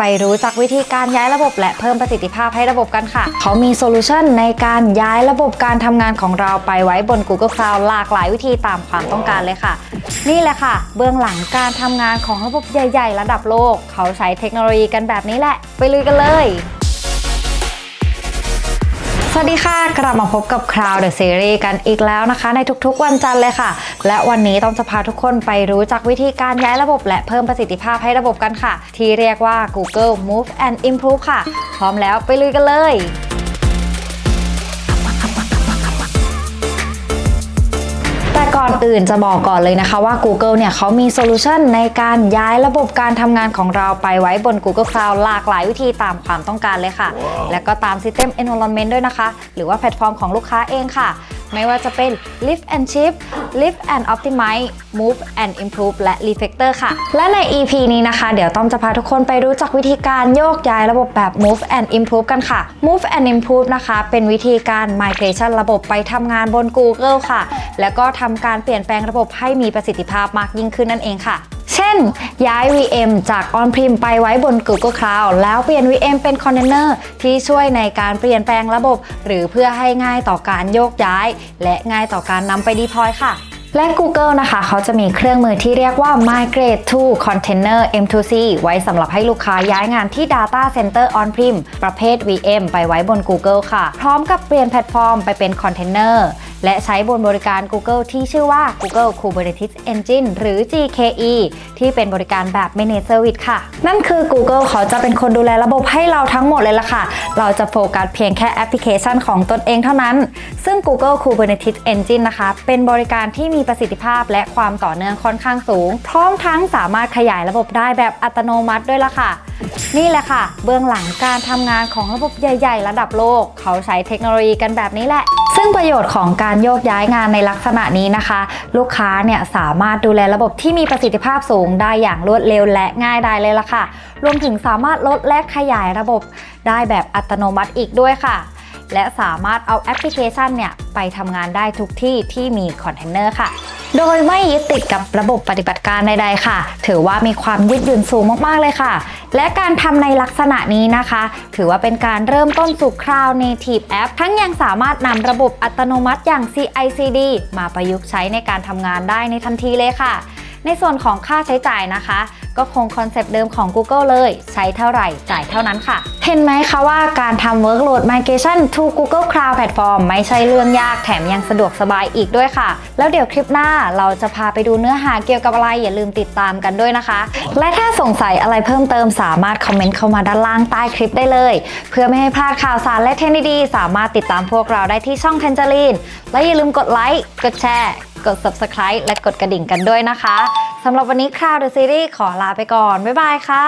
ไปรู้จักวิธีการย้ายระบบและเพิ่มประสิทธิภาพให้ระบบกันค่ะ เขามีโซลูชันในการย้ายระบบการทำงานของเราไปไว้บน Google Cloud หลากหลายวิธีตามความต้องการเลยค่ะ นี่แหละค่ะ เบื้องหลังการทำงานของระบบใหญ่ ๆ ระดับโลก เขาใช้เทคโนโลยีกันแบบนี้แหละ ไปลุยกันเลย สวัสดีค่ะ กลับมาพบกับ Cloud The Series กันอีกแล้วนะคะ ในทุกๆวันจันทร์เลยค่ะ และวันนี้ต้องจะพาทุกคนไปรู้จักวิธีการย้ายระบบ และเพิ่มประสิทธิภาพให้ระบบกันค่ะ ที่เรียกว่า Google Move and Improve ค่ะ พร้อมแล้วไปลุยกันเลย อนอื่นจะบอกก่อนเลยนะคะว่า Google เนี่ยเขามีโซลูชันในการย้ายระบบการทำงานของเราไปไว้บน Google Cloud หลากหลายวิธีตามความต้องการเลยค่ะและก็ตาม System Environment ด้วยนะคะ หรือว่าแพลตฟอร์มของลูกค้าเองค่ะ ไม่ว่าจะเป็น Lift and Shift Lift and Optimize Move and Improve และ Refactor ค่ะ และใน EP นี้นะคะ เดี๋ยวต้อมจะพาทุกคนไปรู้จักวิธีการโยกย้ายระบบแบบ Move and Improve กันค่ะ Move and Improve นะคะ เป็นวิธีการ migration ระบบไปทำงานบน Google ค่ะ แล้วก็ทำการเปลี่ยนแปลงระบบให้มีประสิทธิภาพมากยิ่งขึ้นนั่นเองค่ะ น ย้าย VM จาก On-prem ไปไว้บน Google Cloud แล้วเปลี่ยน VM เป็นคอนเทนเนอร์ที่ช่วยในการเปลี่ยนแปลงระบบ หรือเพื่อให้ง่ายต่อการโยกย้าย และง่ายต่อการนำไป deploy ค่ะและ Google นะคะเขาจะมีเครื่องมือที่เรียกว่า Migrate to Container M2C ไว้สำหรับให้ลูกค้าย้ายงานที่ Data Center On-prem ประเภท VM ไปไว้บน Google ค่ะ พร้อมกับเปลี่ยนแพลตฟอร์มไปเป็นค และใช้บนบริการ Google ที่ชื่อว่า Google Kubernetes Engine หรือ GKE ที่เป็นบริการแบบ Managed Service ค่ะ นั่นคือ Google เขาจะเป็นคนดูแลระบบให้เราทั้งหมดเลยล่ะค่ะ เราจะโฟกัสเพียงแค่แอปพลิเคชันของตนเองเท่านั้น ซึ่ง Google Kubernetes Engine นะคะ เป็นบริการที่มีประสิทธิภาพและความต่อเนื่องค่อนข้างสูง พร้อมทั้งสามารถขยายระบบได้แบบอัตโนมัติด้วยล่ะค่ะ นี่แหละค่ะ เบื้องหลังการทำงานของระบบใหญ่ ๆ ระดับโลก เขาใช้เทคโนโลยีกันแบบนี้แหละ ซึ่งประโยชน์ของการโยกย้ายงานในลักษณะนี้นะคะ ลูกค้าเนี่ยสามารถดูแลระบบที่มีประสิทธิภาพสูงได้อย่างรวดเร็วและง่ายได้เลยล่ะค่ะ รวมถึงสามารถลดและขยายระบบได้แบบอัตโนมัติอีกด้วยค่ะ และสามารถเอาแอปพลิเคชันเนี่ยไปทำงานได้ทุกที่ที่มีคอนเทนเนอร์ค่ะ โดยไม่ยึดติดกับระบบปฏิบัติการใดๆค่ะ ถือว่ามีความยืดหยุ่นสูงมากๆเลยค่ะ และการทำในลักษณะนี้นะคะ ถือว่าเป็นการเริ่มต้นสู่ Cloud Native App ทั้งยังสามารถนำระบบอัตโนมัติอย่าง CI/CD มาประยุกต์ใช้ในการทำงานได้ในทันทีเลยค่ะ ในส่วนของค่าใช้จ่ายนะคะ ก็คงคอนเซปต์เดิมของ Google เลย ใช้เท่าไหร่จ่ายเท่านั้นค่ะ เห็นไหมคะว่าการทำ Workload Migration to Google Cloud Platform ไม่ใช่เรื่องยากแถมยังสะดวกสบายอีกด้วยค่ะ แล้วเดี๋ยวคลิปหน้าเราจะพาไปดูเนื้อหาเกี่ยวกับอะไร อย่าลืมติดตามกันด้วยนะคะ และถ้าสงสัยอะไรเพิ่มเติมสามารถคอมเมนต์เข้ามาด้านล่างใต้คลิปได้เลย เพื่อไม่ให้พลาดข่าวสารและเทคนิคดีๆสามารถติดตามพวกเราได้ที่ช่อง t a n g e r i n e และอย่าลืมกดไลค์กดแชร์กด subscribe และกดกระดิ่งกันด้วยนะคะ สำหรับวันนี้คราวเดอะซีรีส์ขอลาไปก่อน บ๊ายบายค่ะ